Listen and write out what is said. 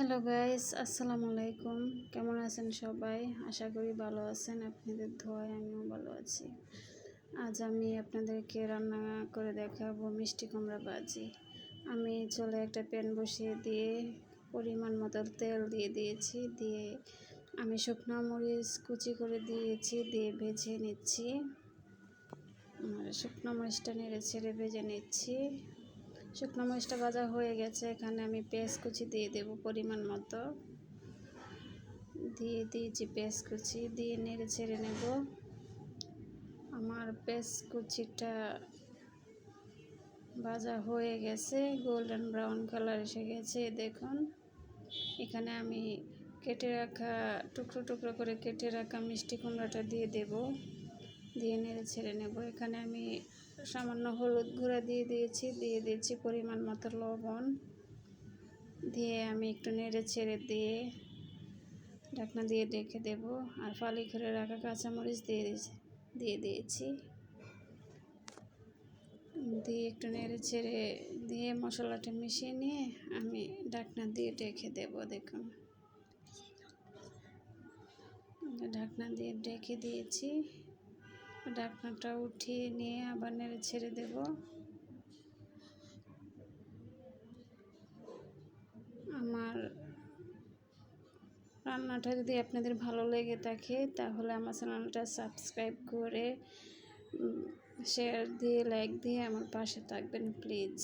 Hello guys আসসালামু আলাইকুম কেমন আছেন সবাই? আশা করি ভালো আছেন। আপনাদের ধোয়ায় আমিও ভালো আছি। আজ আমি আপনাদেরকে রান্না করে দেখাবো মিষ্টি কুমড়া ভাজি। আমি চলে একটা প্যান বসিয়ে দিয়ে পরিমাণ মতো তেল দিয়ে দিয়েছি। দিয়ে আমি শুকনো মরিচ কুচি করে দিয়েছি, দিয়ে ভেজে নিচ্ছি। শুকনো মরিচটা নেড়ে ছেড়ে ভেজে নিচ্ছি। শুকনো মরিচটা ভাজা হয়ে গেছে, এখানে আমি পেঁয়াজ কুচি দিয়ে দেব পরিমাণ মতো। দিয়ে দিয়েছি পেঁয়াজ কুচি, দিয়ে নেড়ে ছেড়ে নেব। আমার পেঁয়াজ কুচিটা ভাজা হয়ে গেছে, গোল্ডেন ব্রাউন কালার এসে গেছে, দেখুন। এখানে আমি কেটে রাখা টুকরো টুকরো করে কেটে রাখা মিষ্টি কুমড়াটা দিয়ে দেব। দিয়ে নেড়ে ছেড়ে নেব। এখানে আমি সামান্য হলুদ গুঁড়া দিয়ে দিয়েছি দিয়ে দিয়েছি পরিমাণ মতো লবণ। দিয়ে আমি একটু নেড়ে ছেড়ে দিয়ে ঢাকনা দিয়ে রেখে দেব আর ফালি করে রাখা কাঁচামরিচ দিয়ে দিয়েছি দিয়ে দিয়েছি। দিয়ে একটু নেড়ে ছেড়ে দিয়ে মশলাটা মিশিয়ে নিয়ে আমি ঢাকনা দিয়ে রেখে দেব, দেখুন। ঢাকনা দিয়ে ঢেকে দিয়েছি। ঢাকনাটা উঠিয়ে নিয়ে আবার নেড়ে ছেড়ে দেব। আমার রান্নাটা যদি আপনাদের ভালো লেগে থাকে, তাহলে আমার চ্যানেলটা সাবস্ক্রাইব করে শেয়ার দিয়ে লাইক দিয়ে আমার পাশে থাকবেন প্লিজ